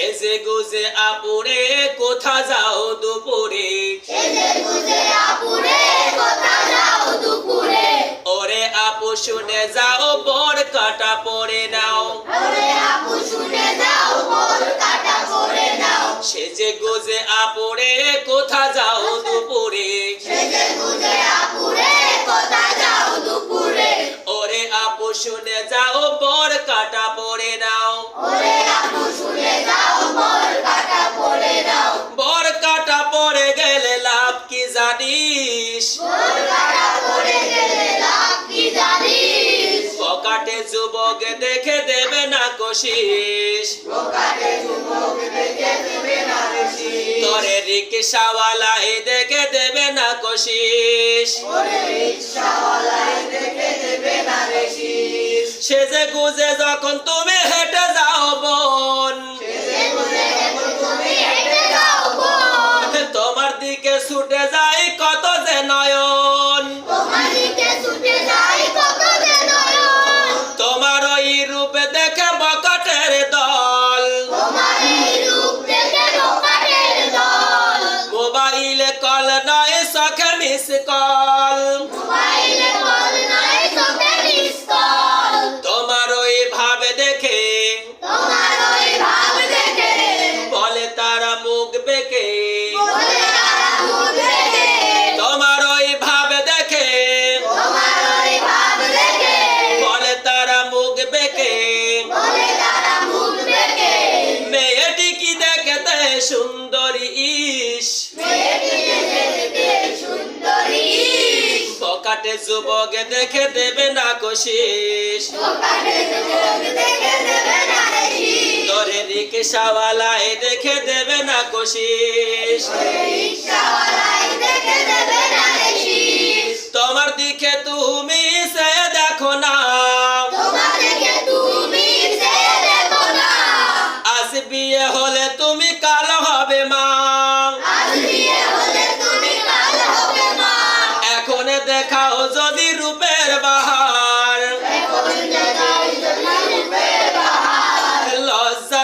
সেজে গুজে আপুরে কোথা যাও দুপুরে? সেজে গুজে আপুরে কোথা যাও দুপুরে? ওরে আপু শুনে যাও বর কাটা পরে নাও। ওরে আপু শুনে যাও মোর কাটা করে নাও। সেজে গুজে আপুরে কোথা যাও দুপুরে? সেজে গুজে আপুরে কোথা যাও দুপুরে? ওরে আপু শুনে যাও পকাটে যুবক দেখে দেবে না কোশিস তরে রিক্সাওয়ালা রিক্সাওয়ালাই দেখে দেবে না কশিস সেজে গুজে যখন তুমি হেঁটে যাও বোন কল নয় সখে মিস কল তোমার ওই ভাবে দেখে। তোমার ওই ভাব দেখে। বলে তারা মুখ বেঁকে। বলে তারা তোমার ওই ভাবে দেখে। তোমার ওই ভাব দেখে। বলে তারা মুখ বেঁকে। বলে তারা মুখ দেখে মেয়েটি কি দেখতে সুন্দরী পকাটে যুবক দেখে দেবে না কশিস পোকাটে যুবক দেখে দেবে না কশিস তোমার দিকে তুমি সে দেখো না। তোমার তুমি সে দেখো না। আজ বিয়ে হলে তুমি